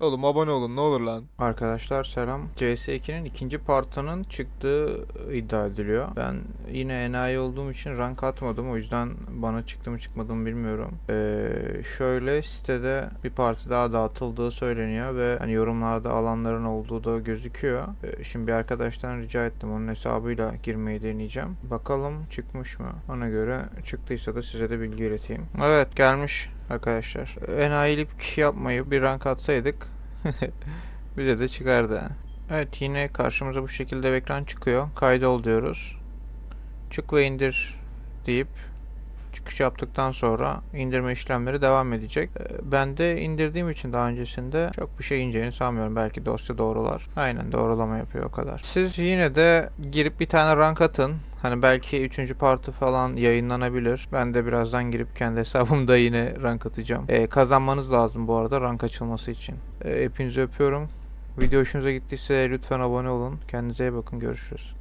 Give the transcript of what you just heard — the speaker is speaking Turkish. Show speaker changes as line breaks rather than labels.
Oğlum abone olun ne olur lan.
Arkadaşlar selam. CS2'nin ikinci partının çıktığı iddia ediliyor. Ben yine enayi olduğum için rank atmadım. O yüzden bana çıktı mı çıkmadı mı bilmiyorum. Ee, şöyle sitede bir parti daha dağıtıldığı söyleniyor ve hani yorumlarda alanların olduğu da gözüküyor. Ee, şimdi bir arkadaştan rica ettim. Onun hesabıyla girmeyi deneyeceğim. Bakalım çıkmış mı? Ona göre çıktıysa da size de bilgi ileteyim. Evet gelmiş arkadaşlar. Enayilik yapmayıp bir rank atsaydık bize de çıkardı. Evet yine karşımıza bu şekilde bir ekran çıkıyor. Kaydol diyoruz. Çık ve indir deyip çıkış yaptıktan sonra indirme işlemleri devam edecek. Ee, Ben de indirdiğim için daha öncesinde çok bir şey ineceğini sanmıyorum. Belki dosya doğrular. Aynen doğrulama yapıyor o kadar. Siz yine de girip bir tane rank atın. Hani belki 3. partı falan yayınlanabilir. Ben de birazdan girip kendi hesabımda yine rank atacağım. Ee, kazanmanız lazım bu arada rank açılması için. Ee, hepinizi öpüyorum. Video hoşunuza gittiyse lütfen abone olun. Kendinize iyi bakın. Görüşürüz.